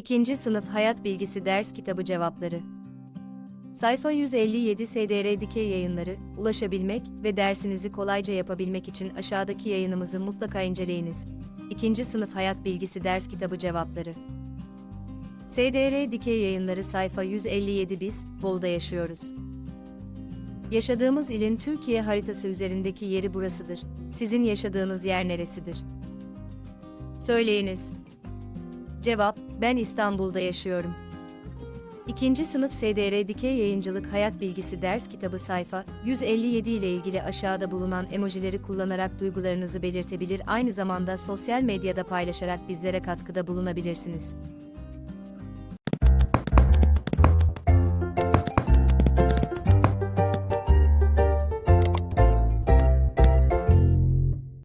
İkinci sınıf hayat bilgisi ders kitabı cevapları. Sayfa 157 SDR Yayınları, ulaşabilmek ve dersinizi kolayca yapabilmek için aşağıdaki yayınımızı mutlaka inceleyiniz. İkinci sınıf hayat bilgisi ders kitabı cevapları. SDR Dikey Yayınları sayfa 157 biz, Bolu'da yaşıyoruz. Yaşadığımız ilin Türkiye haritası üzerindeki yeri burasıdır. Sizin yaşadığınız yer neresidir? Söyleyiniz. Cevap, ben İstanbul'da yaşıyorum. İkinci sınıf SDR Dikey Yayıncılık Hayat Bilgisi ders kitabı sayfa 157 ile ilgili aşağıda bulunan emojileri kullanarak duygularınızı belirtebilir aynı zamanda sosyal medyada paylaşarak bizlere katkıda bulunabilirsiniz.